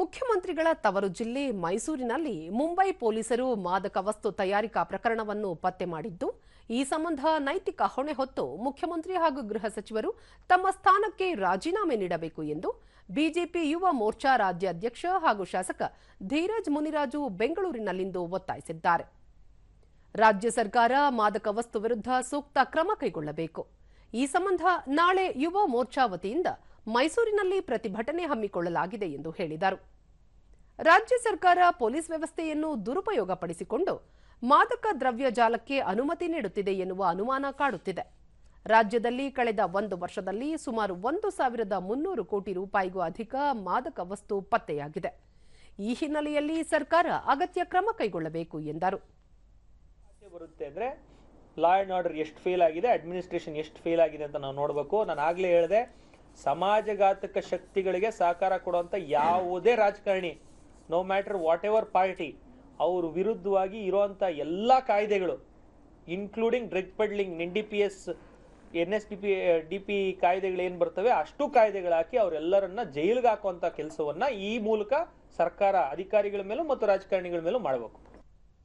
ಮುಖ್ಯಮಂತ್ರಿಗಳ ತವರು ಜಿಲ್ಲೆ ಮೈಸೂರಿನಲ್ಲಿ ಮುಂಬೈ ಪೊಲೀಸರು ಮಾದಕ ವಸ್ತು ತಯಾರಿಕಾ ಪ್ರಕರಣವನ್ನು ಪತ್ತೆ ಮಾಡಿದ್ದು, ಈ ಸಂಬಂಧ ನೈತಿಕ ಹೊಣೆ ಹೊತ್ತು ಮುಖ್ಯಮಂತ್ರಿ ಹಾಗೂ ಗೃಹ ಸಚಿವರು ತಮ್ಮ ಸ್ಥಾನಕ್ಕೆ ರಾಜೀನಾಮೆ ನೀಡಬೇಕು ಎಂದು ಬಿಜೆಪಿ ಯುವ ಮೋರ್ಚಾ ರಾಜ್ಯಾಧ್ಯಕ್ಷ ಹಾಗೂ ಶಾಸಕ ಧೀರಜ್ ಮುನಿರಾಜು ಬೆಂಗಳೂರಿನಲ್ಲಿಂದು ಒತ್ತಾಯಿಸಿದ್ದಾರೆ. ರಾಜ್ಯ ಸರ್ಕಾರ ಮಾದಕ ವಸ್ತು ವಿರುದ್ಧ ಸೂಕ್ತ ಕ್ರಮ ಕೈಗೊಳ್ಳಬೇಕು. ಈ ಸಂಬಂಧ ನಾಳೆ ಯುವ ಮೋರ್ಚಾ ವತಿಯಿಂದ ಮೈಸೂರಿನಲ್ಲಿ ಪ್ರತಿಭಟನೆ ಹಮ್ಮಿಕೊಳ್ಳಲಾಗಿದೆ ಎಂದು ಹೇಳಿದರು. ರಾಜ್ಯ ಸರ್ಕಾರ ಪೊಲೀಸ್ ವ್ಯವಸ್ಥೆಯನ್ನು ದುರುಪಯೋಗಪಡಿಸಿಕೊಂಡು ಮಾದಕ ದ್ರವ್ಯ ಜಾಲಕ್ಕೆ ಅನುಮತಿ ನೀಡುತ್ತಿದೆ ಎನ್ನುವ ಅನುಮಾನ ಕಾಡುತ್ತಿದೆ. ರಾಜ್ಯದಲ್ಲಿ ಕಳೆದ ಒಂದು ವರ್ಷದಲ್ಲಿ ಸುಮಾರು ಒಂದು ಸಾವಿರದ ಮುನ್ನೂರು ಕೋಟಿ ರೂಪಾಯಿಗೂ ಅಧಿಕ ಮಾದಕ ವಸ್ತು ಪತ್ತೆಯಾಗಿದೆ. ಈ ಹಿನ್ನೆಲೆಯಲ್ಲಿ ಸರ್ಕಾರ ಅಗತ್ಯ ಕ್ರಮ ಕೈಗೊಳ್ಳಬೇಕು ಎಂದರು. ಬರುತ್ತೆ ಲಾ ಆರ್ಡರ್ ಎಷ್ಟು ಫೇಲ್ ಆಗಿದೆ ಅಡ್ಮಿನಿಸ್ಟ್ರೇಷನ್ ಎಷ್ಟು ಫೇಲ್ ಆಗಿದೆ ಅಂತ ನಾವು ನೋಡಬೇಕು. ನಾನು ಆಗಲೇ ಹೇಳಿದೆ ಸಮಾಜಘಾತಕ ಶಕ್ತಿಗಳಿಗೆ ಸಹಕಾರ ಕೊಡುವಂತ ಯಾವುದೇ ರಾಜಕಾರಣಿ no matter whatever party ಅವ್ರ ವಿರುದ್ಧವಾಗಿ ಇರುವಂತ ಎಲ್ಲ ಕಾಯ್ದೆಗಳು including drug peddling N D P S N S D P D P ಕಾಯ್ದೆಗಳು ಏನು ಬರ್ತವೆ, ಅಷ್ಟು ಕಾಯ್ದೆಗಳು ಹಾಕಿ ಅವರೆಲ್ಲರನ್ನ ಜೈಲಿಗೆ ಹಾಕುವಂತ ಕೆಲಸವನ್ನ ಈ ಮೂಲಕ ಸರ್ಕಾರ ಅಧಿಕಾರಿಗಳ ಮೇಲೂ ಮತ್ತು ರಾಜಕಾರಣಿಗಳ ಮೇಲೂ ಮಾಡಬೇಕು.